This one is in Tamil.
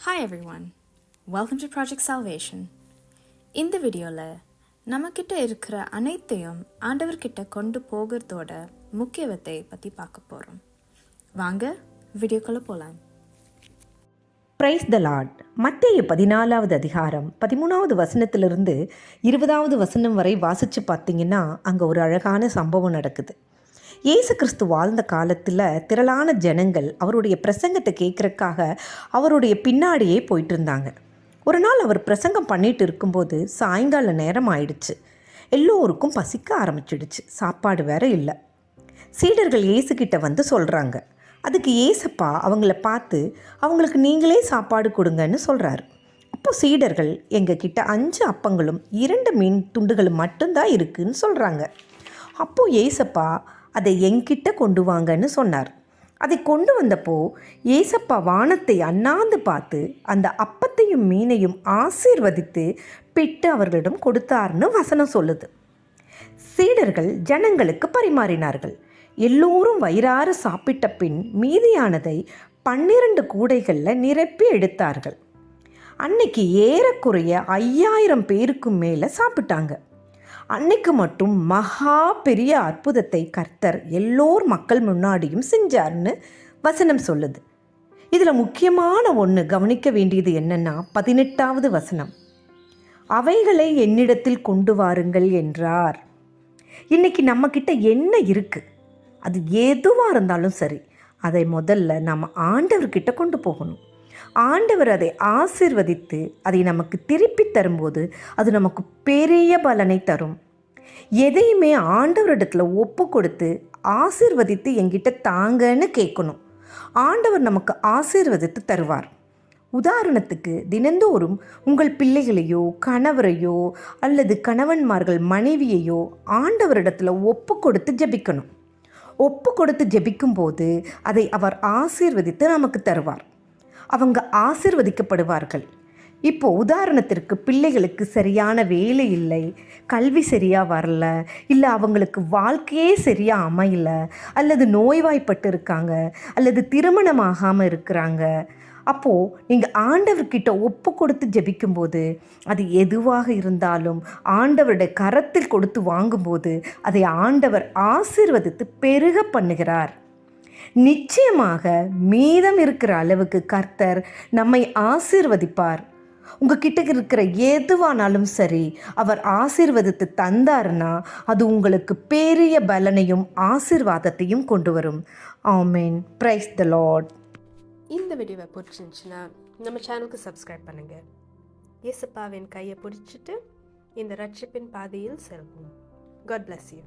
Hi everyone. Welcome to Project Salvation. இந்த வீடியோவில் நம்மக்கிட்ட இருக்கிற அனைத்தையும் ஆண்டவர்கிட்ட கொண்டு போகிறதோட முக்கியத்தை பற்றி பார்க்க போகிறோம் வாங்க வீடியோக்குள்ளே போகலாம் பிரைஸ் த லார்ட் மத்திய பதினாலாவது அதிகாரம் பதிமூணாவது வசனத்திலிருந்து இருபதாவது வசனம் வரை வாசித்து பார்த்தீங்கன்னா அங்கே ஒரு அழகான சம்பவம் நடக்குது இயேசு கிறிஸ்து வாழ்ந்த காலத்தில் திரளான ஜனங்கள் அவருடைய பிரசங்கத்தை கேட்குறக்காக அவருடைய பின்னாடியே போயிட்டு இருந்தாங்க ஒரு நாள் அவர் பிரசங்கம் பண்ணிட்டு இருக்கும்போது சாயங்கால நேரம் ஆயிடுச்சு. எல்லோருக்கும் பசிக்க ஆரம்பிச்சிடுச்சு. சாப்பாடு வேற இல்லை. சீடர்கள் இயேசுகிட்ட வந்து சொல்கிறாங்க அதுக்கு ஏசப்பா அவங்கள பார்த்து அவங்களுக்கு நீங்களே சாப்பாடு கொடுங்கன்னு சொல்கிறாரு அப்போ சீடர்கள் எங்கள் கிட்ட அஞ்சு அப்பங்களும் இரண்டு மீன் துண்டுகளும் மட்டும்தான் இருக்குன்னு சொல்கிறாங்க அப்போது ஏசப்பா அதை என்கிட்ட கொண்டு வாங்கன்னு சொன்னார். அதை கொண்டு வந்தப்போ ஏசப்பா வானத்தை அண்ணாந்து பார்த்து அந்த அப்பத்தையும் மீனையும் ஆசீர்வதித்து பிட்டு அவர்களிடம் கொடுத்தாருன்னு வசனம் சொல்லுது. சீடர்கள் ஜனங்களுக்கு பரிமாறினார்கள். எல்லோரும் வயிறாறு சாப்பிட்ட பின் மீதியானதை பன்னிரண்டு கூடைகளில் நிரப்பி எடுத்தார்கள். அன்னைக்கு ஏறக்குறைய ஐயாயிரம் பேருக்கு மேலே சாப்பிட்டாங்க. அன்னைக்கு மட்டும் மகா பெரிய அற்புதத்தை கர்த்தர் எல்லோர் மக்கள் முன்னாடியும் செஞ்சார்னு வசனம் சொல்லுது. இதில் முக்கியமான ஒன்று கவனிக்க வேண்டியது என்னன்னா பதினெட்டாவது வசனம். அவைகளை என்னிடத்தில் கொண்டு வாருங்கள் என்றார். இன்னைக்கு நம்மக்கிட்ட என்ன இருக்குது அது எதுவாக இருந்தாலும் சரி அதை முதல்ல நம்ம ஆண்டவர்கிட்ட கொண்டு போகணும். ஆண்டவர் அதை ஆசிர்வதித்து அதை நமக்கு திருப்பி தரும்போது அது நமக்கு பெரிய பலனை தரும். எதையுமே ஆண்டவரிடத்தில் ஒப்பு கொடுத்து ஆசிர்வதித்து எங்கிட்ட தாங்கன்னு கேட்கணும். ஆண்டவர் நமக்கு ஆசீர்வதித்து தருவார். உதாரணத்துக்கு தினந்தோறும் உங்கள் பிள்ளைகளையோ கணவரையோ அல்லது கணவன்மார்கள் மனைவியையோ ஆண்டவரிடத்தில் ஒப்பு கொடுத்து ஜெபிக்கணும். ஒப்பு கொடுத்து ஜெபிக்கும்போது அதை அவர் ஆசீர்வதித்து நமக்கு தருவார். அவங்க ஆசிர்வதிக்கப்படுவார்கள். இப்போ உதாரணத்திற்கு பிள்ளைகளுக்கு சரியான வேலை இல்லை கல்வி சரியாக வரல இல்லை அவங்களுக்கு வாழ்க்கையே சரியாக அமையல அல்லது நோய்வாய்ப்பட்டு இருக்காங்க அல்லது திருமணம் ஆகாமல் இருக்கிறாங்க அப்போது நீங்கள் ஆண்டவர்கிட்ட ஒப்பு கொடுத்து ஜெபிக்கும்போது அது எதுவாக இருந்தாலும் ஆண்டவருடைய கரத்தில் கொடுத்து வாங்கும்போது அதை ஆண்டவர் ஆசீர்வதித்து பெருக பண்ணுகிறார். நிச்சயமாக மீதம் இருக்கிற அளவுக்கு கர்த்தர் நம்மை ஆசீர்வதிப்பார். உங்ககிட்ட இருக்கிற எதுவானாலும் சரி அவர் ஆசீர்வதித்து தந்தாருன்னா அது உங்களுக்கு பெரிய பலனையும் ஆசீர்வாதத்தையும் கொண்டு வரும். ஆமீன். பிரைஸ் த லார்ட் இந்த வீடியோவை பிடிச்சிருந்துச்சுன்னா நம்ம சேனலுக்கு சப்ஸ்கிரைப் பண்ணுங்கள் இயேசுப்பாவின் கையை பிடிச்சிட்டு இந்த ரட்சிப்பின் பாதையில் செல்வோம். God bless you